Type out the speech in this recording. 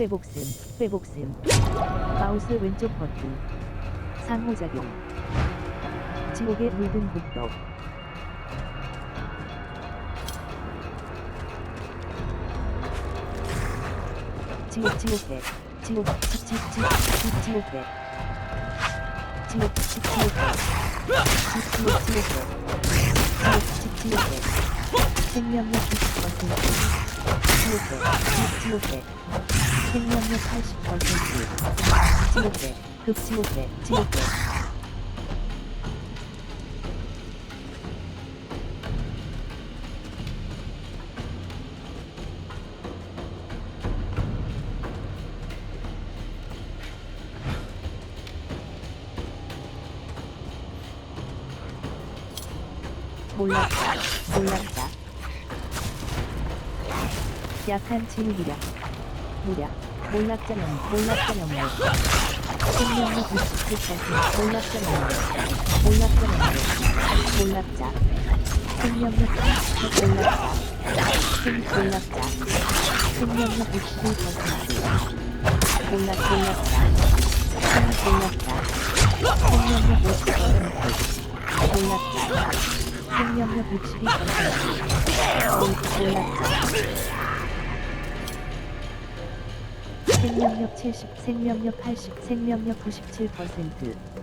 회복슴, 회복슴. 마우스 왼쪽 버튼. 상호작용. 지옥의 물든 복도. 지옥 지옥해. 지옥 지지지 지옥 지옥해. 지옥 지 지옥해. 지 지옥 지옥해. 지옥 지 지옥해. 생명력 90%. 지옥해. 지 지옥해. 생명력 80%. 지옥해. 급지옥해. 지옥해. 몰랐다. 몰랐다. 약한 진위력. 무력. 몰락자 영 몰락자 영물. 생명력 67%. 몰락자 영물. 몰락자. 생명력 30%. 몰락자. 생 몰락자. 생명력 61%. 몰락 몰락자. 생 몰락자. 생명력 50%. 몰락자. 생명력 62%. 몰락자. 생명력 70, 생명력 80, 생명력 97%.